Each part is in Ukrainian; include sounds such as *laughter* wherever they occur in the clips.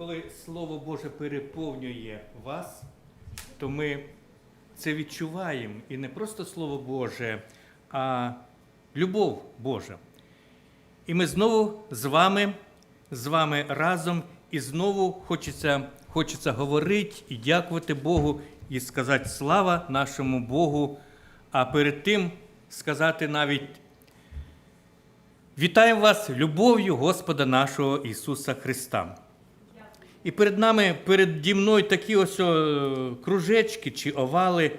коли Слово Боже переповнює вас, то ми це відчуваємо. І не просто Слово Боже, а любов Божа. І ми знову з вами, з вами разом, і знову хочеться, хочеться говорити і дякувати Богу, і сказати слава нашому Богу. А перед тим сказати навіть вітаємо вас любов'ю Господа нашого Ісуса Христа. І перед нами, переді мною такі ось кружечки чи овали.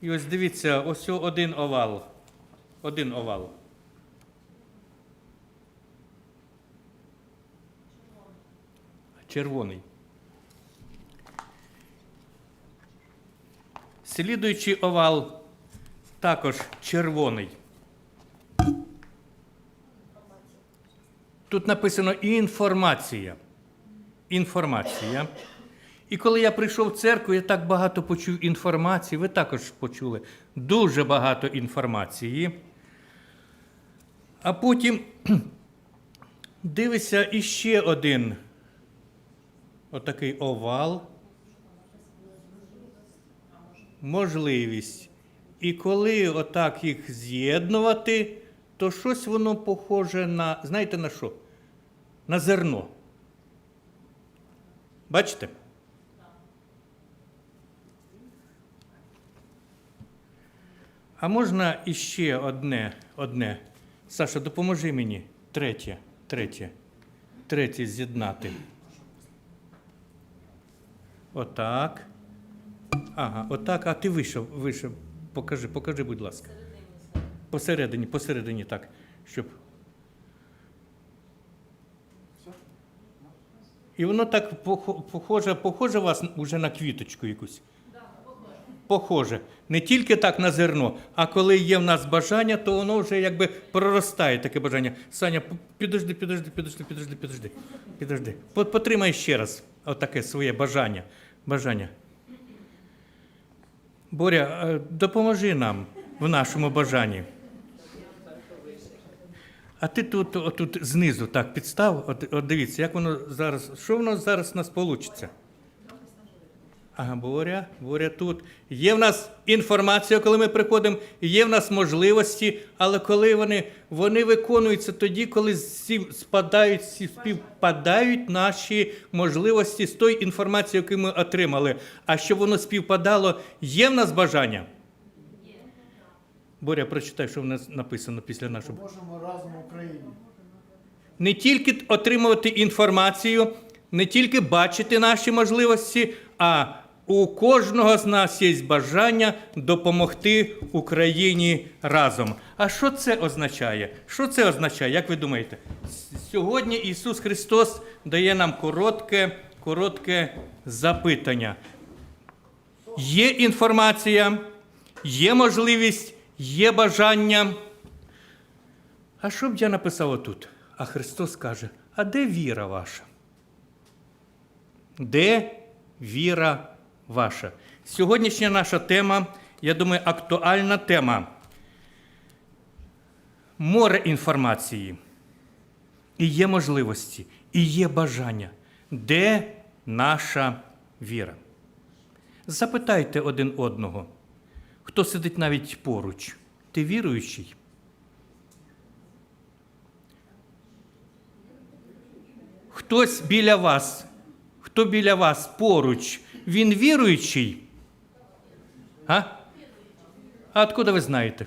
І ось дивіться, ось один овал. Один овал. Червоний. Слідуючий овал також червоний. Тут написано інформація. Інформація. І коли я прийшов в церкву, я так багато почув інформації. Ви також почули дуже багато інформації. А потім *clears throat* дивися іще один отакий овал. Можливість. І коли отак їх з'єднувати, то щось воно похоже на, знаєте на що? На зерно. Бачите? А можна іще одне, одне. Саша, допоможи мені. Третє, третє, третє з'єднати. Отак. Ага, отак. А ти вийшов, вийшов. Покажи, покажи, будь ласка. Посередині, посередині так, щоб. І воно так похо- похоже, похоже вас уже на квіточку якусь. Похоже. Не тільки так на зерно, а коли є в нас бажання, то воно вже якби проростає таке бажання. Саня, підожди, підожди, підожди, підожди, підожди. Підожди. Потримай ще раз отаке своє бажання. Бажання. Боря, е, допоможи нам в нашому бажанні. А ти тут, отут знизу так підстав, от, от дивіться, як воно зараз, що воно зараз у нас вийде? Ага, Боря, Боря тут. Є в нас інформація, коли ми приходимо, є в нас можливості, але коли вони, вони виконуються тоді, коли всі спадають, всі співпадають наші можливості з тою інформацією, яку ми отримали. А щоб воно співпадало, є в нас бажання? Боря, прочитай, що в нас написано після нашого. Можемо разом в Україні. не тільки отримувати інформацію, не тільки бачити наші можливості, а у кожного з нас є бажання допомогти Україні разом. А що це означає? Що це означає? Як ви думаєте? Сьогодні Ісус Христос дає нам коротке, коротке запитання. Є інформація, є можливість, є бажання. А що б я написав отут? А Христос каже: а де віра ваша? Де віра ваша? Сьогоднішня наша тема, я думаю, актуальна тема. Море інформації. І є можливості, і є бажання. Де наша віра? Запитайте один одного, хто сидить навіть поруч. Ти віруючий? Хтось біля вас, хто біля вас поруч, він віруючий? А? А откуда ви знаєте?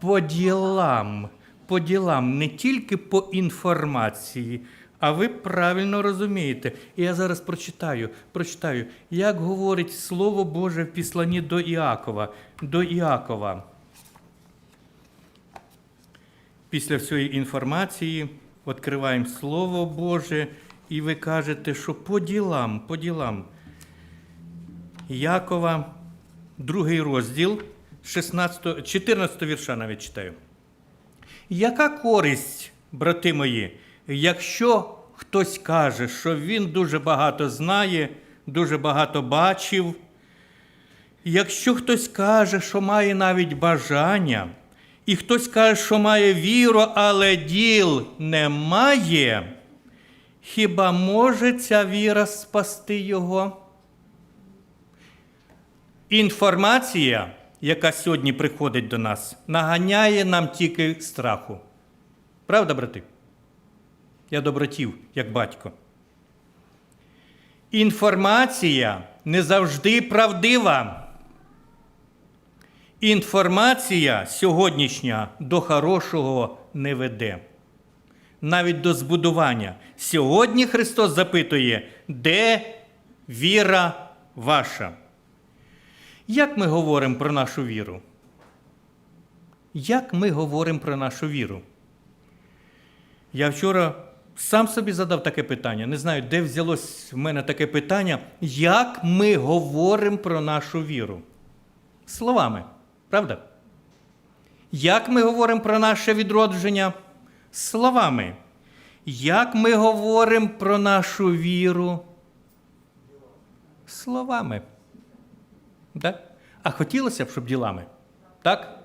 По ділам. По ділам, не тільки по інформації. А ви правильно розумієте. І я зараз прочитаю, прочитаю, як говорить Слово Боже в післанні до Іакова. До Іакова. Після всієї інформації відкриваємо Слово Боже, і ви кажете, що по ділам, по ділам. Якова, другий розділ, 16, 14 вірша навіть читаю. Яка користь, брати мої, якщо хтось каже, що він дуже багато знає, дуже багато бачив, якщо хтось каже, що має навіть бажання, і хтось каже, що має віру, але діл немає, Хіба може ця віра спасти його? Інформація, яка сьогодні приходить до нас, наганяє нам тільки страху. Правда, брати? Я добротів, як батько. Інформація не завжди правдива. Інформація сьогоднішня до хорошого не веде. Навіть до збудування. Сьогодні Христос запитує, де віра ваша? Як ми говоримо про нашу віру? Як ми говоримо про нашу віру? Я вчора сам собі задав таке питання. Не знаю, де взялось в мене таке питання. Як ми говоримо про нашу віру? Словами, правда? Як ми говоримо про наше відродження? Словами. Як ми говоримо про нашу віру? Словами. Да? А хотілося б, щоб ділами. Так?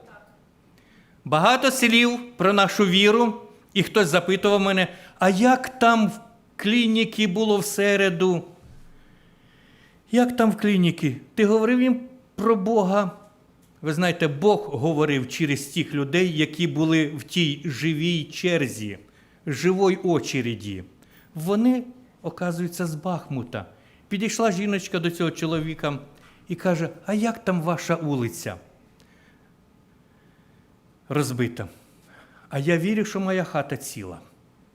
Багато слів про нашу віру, і хтось запитував мене, а як там в клініці було в середу? Як там в клініці? Ти говорив їм про Бога? Ви знаєте, Бог говорив через тих людей, які були в тій живій черзі, живій очереді. Вони, оказуються, з Бахмута. Підійшла жіночка до цього чоловіка і каже: А як там ваша вулиця? Розбита. А я вірю, що моя хата ціла.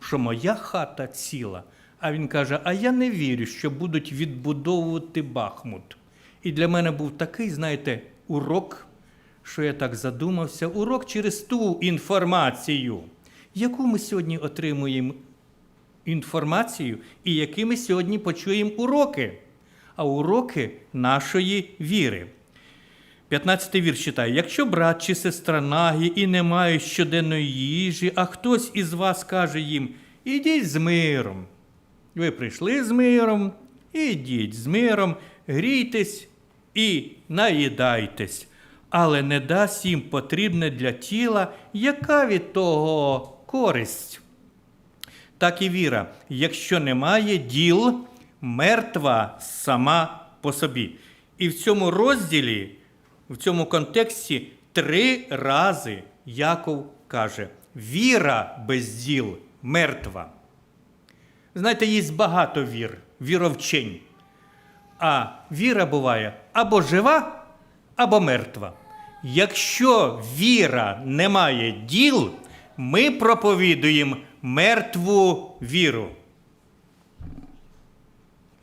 Що моя хата ціла. А він каже: А я не вірю, що будуть відбудовувати Бахмут. І для мене був такий, знаєте, урок, що я так задумався. Урок через ту інформацію, яку ми сьогодні отримуємо інформацію, і які ми сьогодні почуємо уроки, а уроки нашої віри. 15 вірш читаю. Якщо брат чи сестра нагі і не мають щоденної їжі, а хтось із вас каже їм: ідіть з миром. Ви прийшли з миром, ідіть з миром, грійтесь і наїдайтесь, але не дасть їм потрібне для тіла, яка від того користь. Так і віра, якщо немає діл, мертва сама по собі. І в цьому розділі, в цьому контексті, три рази Яков каже: віра без діл мертва. Знаєте, є багато вір, віровчень. А віра буває або жива, або мертва. Якщо віра не має діл, ми проповідуємо мертву віру.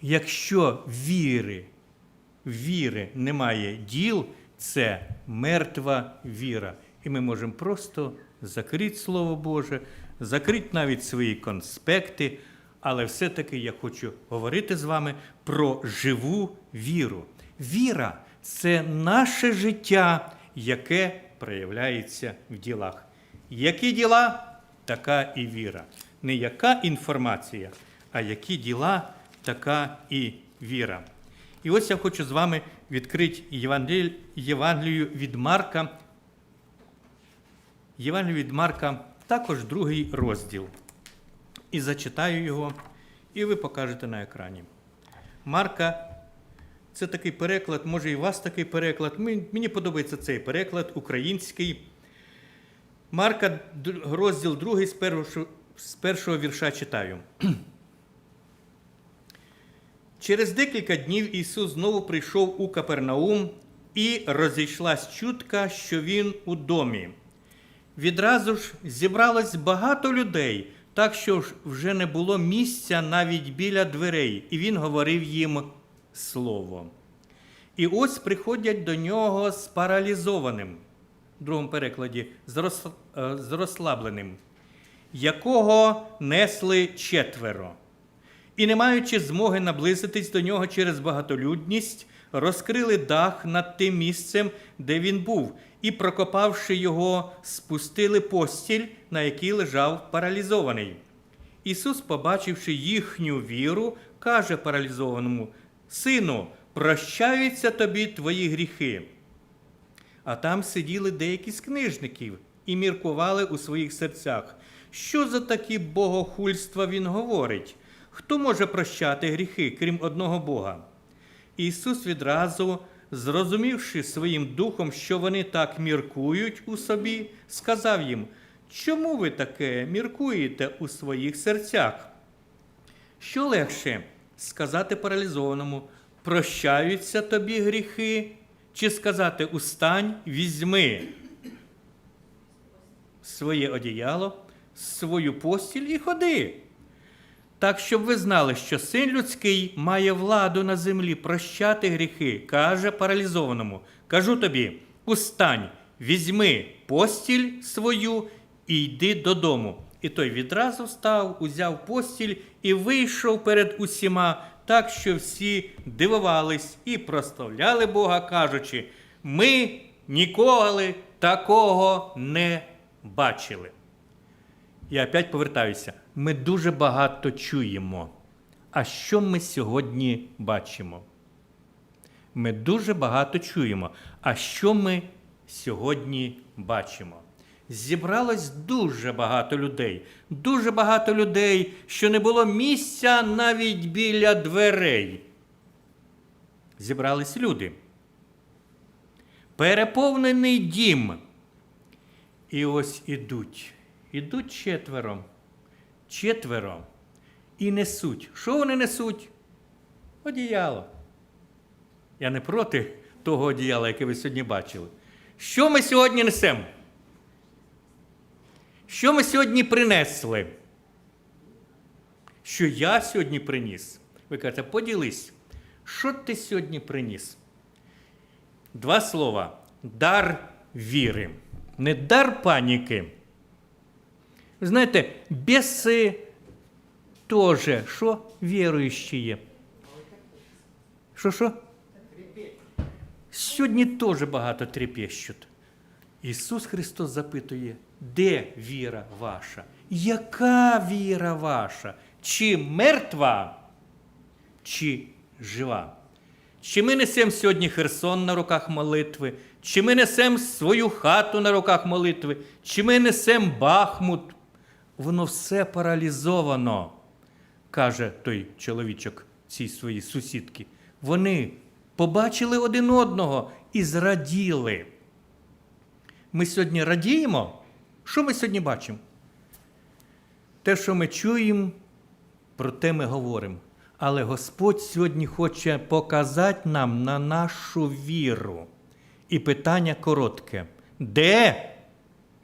Якщо віри, віри немає діл, це мертва віра. І ми можемо просто закрити Слово Боже, закрити навіть свої конспекти, але все-таки я хочу говорити з вами про живу віру. Віра це наше життя, яке проявляється в ділах. Які діла, така і віра. Не яка інформація, а які діла, така і віра. І ось я хочу з вами відкрити Євангелію, від Марка. Євангелію від Марка, також другий розділ. І зачитаю його, і ви покажете на екрані. Марка, це такий переклад, може і у вас такий переклад. Мені подобається цей переклад український. Марка, розділ 2, з першого, з першого вірша читаю. Через декілька днів Ісус знову прийшов у Капернаум, і розійшлась чутка, що Він у домі. Відразу ж зібралось багато людей, так що вже не було місця навіть біля дверей, і він говорив їм слово. І ось приходять до нього з паралізованим, в другому перекладі, з е, розслабленим, якого несли четверо. І, не маючи змоги наблизитись до нього через багатолюдність, розкрили дах над тим місцем, де він був, і, прокопавши його, спустили постіль, на якій лежав паралізований. Ісус, побачивши їхню віру, каже паралізованому: Сину, прощаються тобі твої гріхи. А там сиділи деякі з книжників і міркували у своїх серцях. Що за такі богохульства він говорить? Хто може прощати гріхи, крім одного Бога? Ісус відразу, зрозумівши своїм духом, що вони так міркують у собі, сказав їм: Чому ви таке міркуєте у своїх серцях? Що легше сказати паралізованому, прощаються тобі гріхи, чи сказати устань, візьми своє одіяло, свою постіль і ходи. Так, щоб ви знали, що син людський має владу на землі прощати гріхи, каже паралізованому. Кажу тобі: устань, візьми постіль свою і йди додому. І той відразу встав, узяв постіль і вийшов перед усіма, так що всі дивувались і прославляли Бога, кажучи: ми ніколи такого не бачили. Я опять повертаюся. Ми дуже багато чуємо. А що ми сьогодні бачимо? Ми дуже багато чуємо. А що ми сьогодні бачимо? Зібралось дуже багато людей. Дуже багато людей, що не було місця навіть біля дверей. Зібрались люди. Переповнений дім. І ось ідуть. Ідуть четверо. Четверо. І несуть. Що вони несуть? Одіяло. Я не проти того одіяла, яке ви сьогодні бачили. Що ми сьогодні несемо? Що ми сьогодні принесли? Що я сьогодні приніс? Ви кажете, поділись. Що ти сьогодні приніс? Два слова. Дар віри. Не дар паніки. Ви знаєте, біси теж, що віруючі є. Що що? Сьогодні теж багато трепещуть. Ісус Христос запитує, де віра ваша? Яка віра ваша? Чи мертва, чи жива? Чи ми несемо сьогодні Херсон на руках молитви, чи ми несемо свою хату на руках молитви, чи ми несемо Бахмут? Воно все паралізовано, каже той чоловічок цій своїй сусідки. Вони побачили один одного і зраділи. Ми сьогодні радіємо. Що ми сьогодні бачимо? Те, що ми чуємо, про те ми говоримо. Але Господь сьогодні хоче показати нам на нашу віру. І питання коротке: де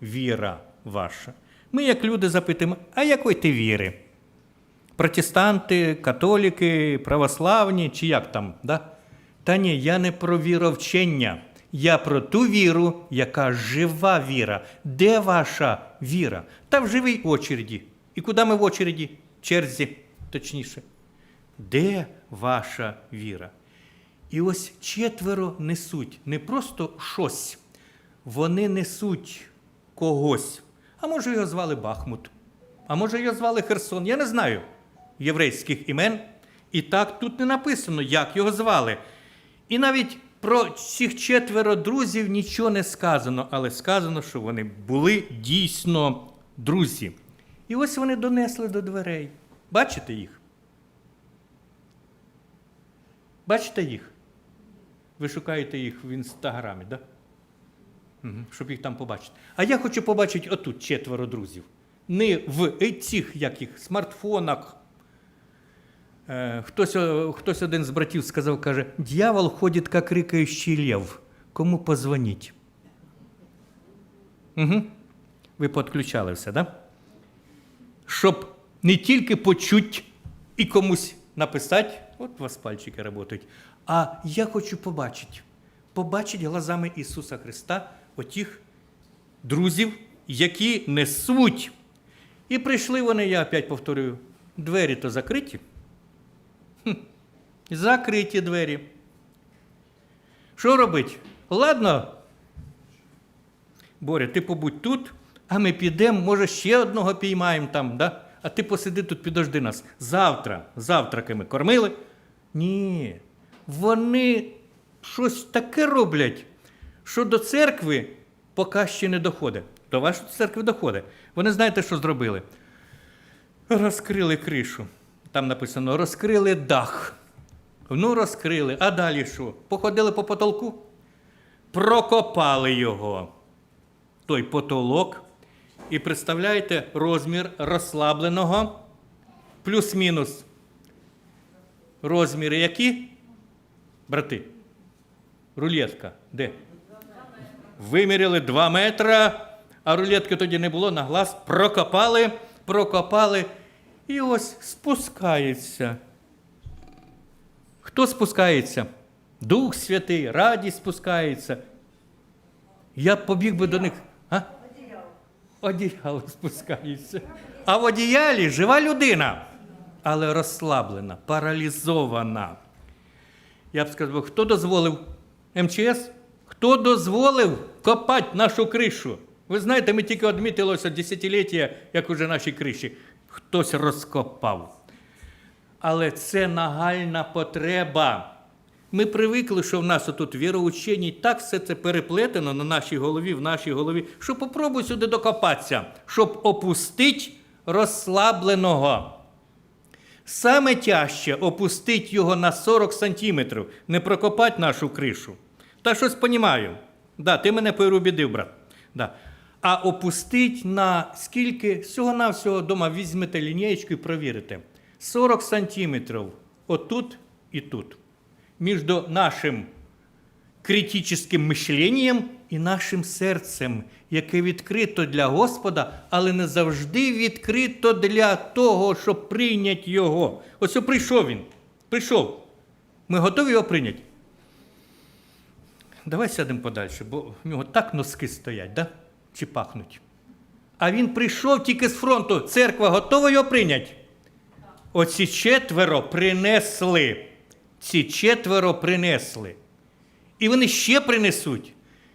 віра ваша? Ми, як люди, запитуємо, а якої ти віри? Протестанти, католіки, православні чи як там? Да? Та ні, я не про віровчення. Я про ту віру, яка жива віра. Де ваша віра? Та в живій очереді. І куди ми в очереді? Черзі, точніше. Де ваша віра? І ось четверо несуть не просто щось, вони несуть когось. А може його звали Бахмут, а може його звали Херсон. Я не знаю єврейських імен. І так тут не написано, як його звали. І навіть про цих четверо друзів нічого не сказано, але сказано, що вони були дійсно друзі. І ось вони донесли до дверей. Бачите їх? Бачите їх? Ви шукаєте їх в інстаграмі, так? Да? Щоб їх там побачити. А я хочу побачити отут четверо друзів. Не в цих яких смартфонах. Е, Хтось, хтось один з братів сказав, каже, дьявол ходить, як рикаючий лев. Кому позвонить? Угу. Ви підключали все? Да? Щоб не тільки почуть і комусь написати, от у вас пальчики працюють, а я хочу побачити. Побачити глазами Ісуса Христа отих друзів, які несуть. І прийшли вони, я опять повторюю, двері то закриті. Хм. Закриті двері. Що робить? Ладно, Боря, ти побудь тут, а ми підемо, може, ще одного піймаємо там, да? а ти посиди тут, підожди нас. Завтра, завтраки ми кормили. Ні. Вони щось таке роблять, що до церкви поки ще не доходить. До вашої церкви доходить. Вони знаєте, що зробили? Розкрили кришу. Там написано: розкрили дах. Ну, розкрили. А далі що? Походили по потолку, прокопали його, той потолок. І представляєте розмір розслабленого, плюс-мінус. Розміри які? Брати. Рулетка. Де? Виміряли 2 метра, а рулетки тоді не було на глаз. Прокопали, прокопали. І ось спускається. Хто спускається? Дух Святий, радість спускається. Я побіг би до них. А? Одіяло спускається. А в одіялі жива людина, але розслаблена, паралізована. Я б сказав, хто дозволив МЧС? Хто дозволив копати нашу кришу? Ви знаєте, ми тільки відмітилося десятиліття, як уже наші криші. Хтось розкопав. Але це нагальна потреба. Ми привикли, що в нас тут віроучені, так все це переплетено на нашій голові, в нашій голові, що попробуй сюди докопатися, щоб опустити розслабленого. Саме тяжче опустити його на 40 сантиметрів, не прокопати нашу кришу. Та щось понімаю. Да, ти мене переубідив, брат. Да. А опустить на скільки всього-навсього дома візьмете лінієчку і провірите. 40 сантиметрів отут і тут. Між нашим критичним мишленням і нашим серцем, яке відкрито для Господа, але не завжди відкрито для того, щоб прийняти його. Ось прийшов він. Прийшов. Ми готові його прийняти? Давай сядемо подальше, бо в нього так носки стоять, да? чи пахнуть. А він прийшов тільки з фронту. Церква готова його прийняти? Оці четверо принесли. Ці четверо принесли. І вони ще принесуть.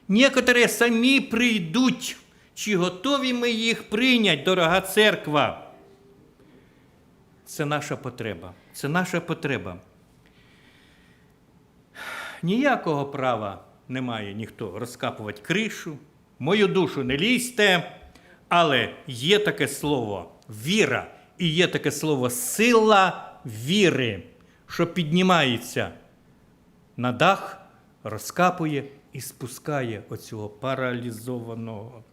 Некоторі самі прийдуть. Чи готові ми їх прийняти, дорога церква? Це наша потреба. Це наша потреба. Ніякого права не має ніхто розкапувати кришу, мою душу не лізьте, але є таке слово віра і є таке слово сила віри, що піднімається на дах, розкапує і спускає оцього паралізованого.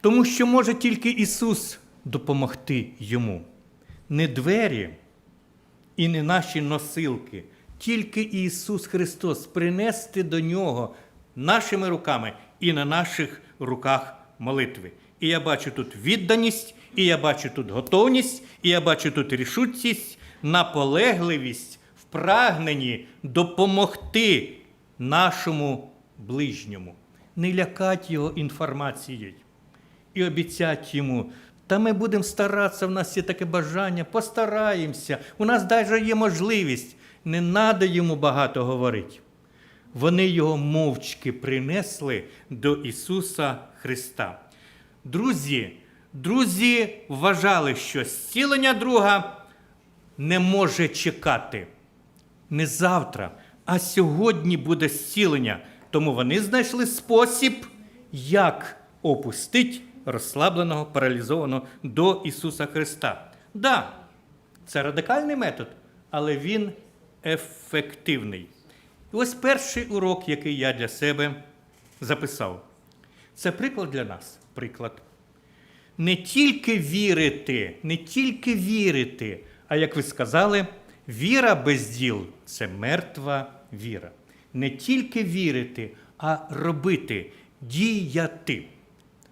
Тому що може тільки Ісус допомогти йому. Не двері і не наші носилки, тільки Ісус Христос принести до Нього нашими руками і на наших руках молитви. І я бачу тут відданість, і я бачу тут готовність, і я бачу тут рішучість, наполегливість в прагненні допомогти нашому ближньому, не лякати його інформацією і обіцяти йому. Та ми будемо старатися, в нас є таке бажання, постараємося. У нас навіть є можливість. Не треба йому багато говорити. Вони його мовчки принесли до Ісуса Христа. Друзі, друзі вважали, що зцілення друга не може чекати. Не завтра, а сьогодні буде зцілення. Тому вони знайшли спосіб, як опустити розслабленого, паралізованого до Ісуса Христа. Да, це радикальний метод, але він ефективний. І ось перший урок, який я для себе записав. Це приклад для нас. Приклад. Не тільки вірити, не тільки вірити, а як ви сказали, віра без діл це мертва віра. Не тільки вірити, а робити, діяти.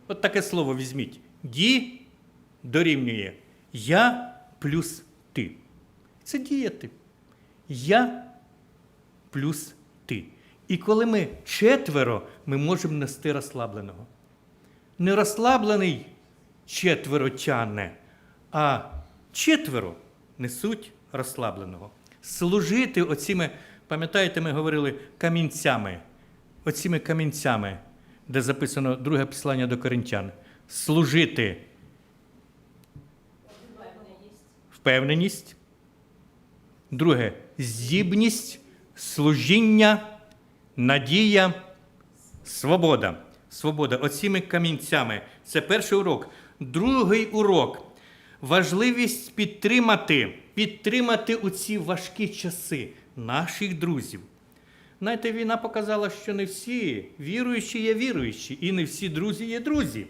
От таке слово візьміть. Ді дорівнює я плюс ти. Це діяти. Я плюс ти. І коли ми четверо, ми можемо нести розслабленого. Не розслаблений четверо тяне, а четверо несуть розслабленого. Служити оціми, пам'ятаєте, ми говорили камінцями, оціми камінцями, де записано друге послання до коринтян. Служити впевненість. Друге здібність, служіння, надія, свобода. Свобода. Оціми камінцями. Це перший урок. Другий урок. важливість підтримати, підтримати у ці важкі часи наших друзів. Знаєте, війна показала, що не всі віруючі є віруючі, і не всі друзі є друзі.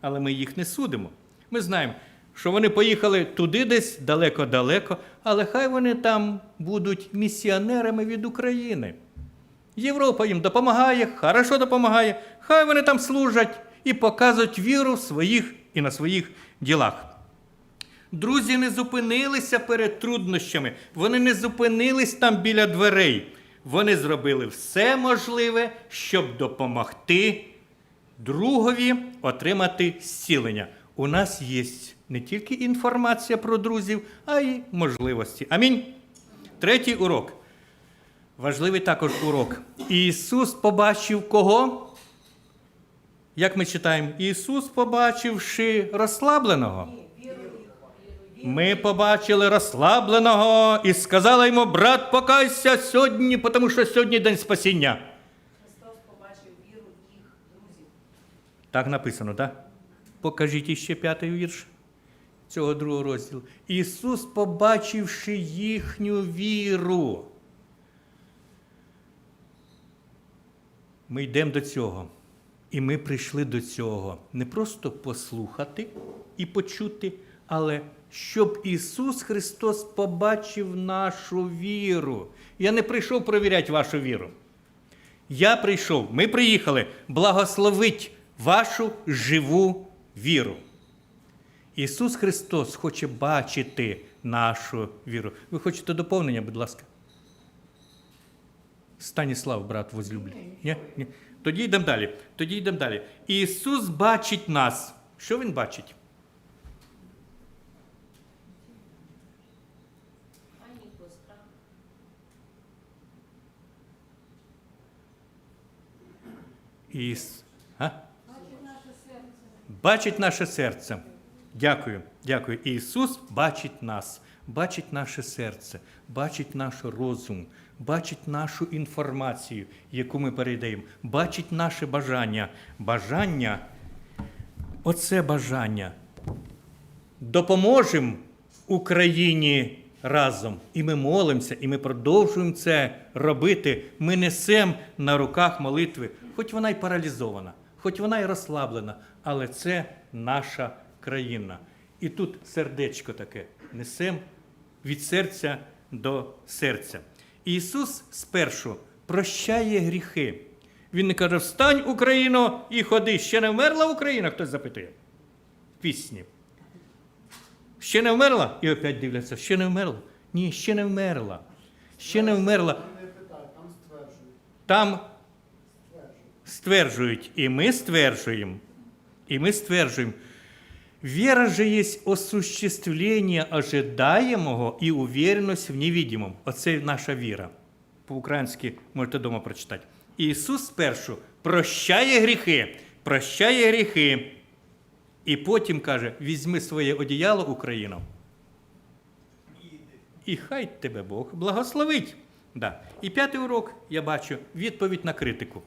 Але ми їх не судимо. Ми знаємо, що вони поїхали туди десь далеко-далеко, але хай вони там будуть місіонерами від України. Європа їм допомагає, хорошо допомагає, хай вони там служать і показують віру в своїх і на своїх ділах. Друзі не зупинилися перед труднощами, вони не зупинились там біля дверей. Вони зробили все можливе, щоб допомогти другові отримати зцілення. У нас є не тільки інформація про друзів, а й можливості. Амінь. Третій урок. Важливий також урок. Ісус побачив кого? Як ми читаємо, Ісус, побачивши розслабленого. Ми побачили розслабленого і сказали йому, брат, покайся сьогодні, тому що сьогодні день спасіння. Христос побачив віру їх друзів. Так написано, так? Покажіть іще п'ятий вірш цього другого розділу. Ісус, побачивши їхню віру. Ми йдемо до цього. І ми прийшли до цього не просто послухати і почути, але щоб Ісус Христос побачив нашу віру. Я не прийшов перевіряти вашу віру. Я прийшов, ми приїхали благословить вашу живу віру. Ісус Христос хоче бачити нашу віру. Ви хочете доповнення, будь ласка? Станіслав, брат возлюблений. Ні? Ні. Тоді йдемо далі. Тоді йдемо далі. Ісус бачить нас. Що Він бачить? Паніку, страх. Іс... Бачить наше серце. Дякую, дякую. Ісус бачить нас, бачить наше серце, бачить наш розум, бачить нашу інформацію, яку ми передаємо, бачить наше бажання. Бажання, оце бажання. Допоможемо Україні разом. І ми молимося, і ми продовжуємо це робити. Ми несемо на руках молитви, хоч вона й паралізована, хоч вона й розслаблена, але це наша країна. І тут сердечко таке несемо від серця до серця. Ісус спершу прощає гріхи. Він не каже: Встань, Україно, і ходи. Ще не вмерла Україна? Хтось запитує. Пісні. Ще не вмерла? І опять дивляться, ще не вмерла? Ні, ще не вмерла. Ще не вмерла. Там стверджують. І ми стверджуємо, і ми стверджуємо. Вера же есть осуществление ожидаемого и уверенность в невидимом. Оце наша віра. По-українськи можете вдома прочитати. Ісус спершу прощає гріхи, прощає гріхи. І потім каже: візьми своє одіяло, Україно, і хай тебе Бог благословить. Да. І п'ятий урок я бачу відповідь на критику.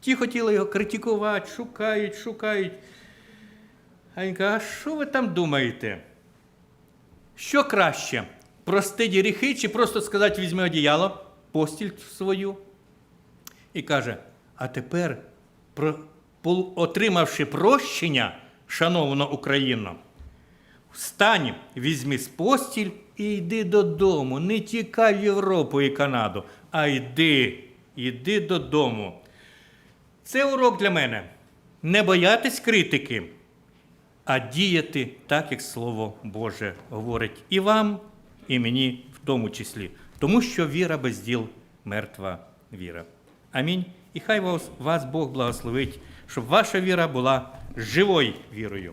Ті хотіли його критикувати, шукають, шукають. А він каже, а що ви там думаєте? Що краще? Простити гріхи чи просто сказати, візьми одіяло, постіль свою? І каже: а тепер, отримавши прощення, шановна Україна, Встань, візьми з постіль і йди додому. Не тікай в Європу і Канаду, а йди, йди додому. Це урок для мене. Не боятись критики, а діяти так, як Слово Боже говорить і вам, і мені в тому числі. Тому що віра без діл мертва віра. Амінь. І хай вас, вас Бог благословить, щоб ваша віра була живою вірою.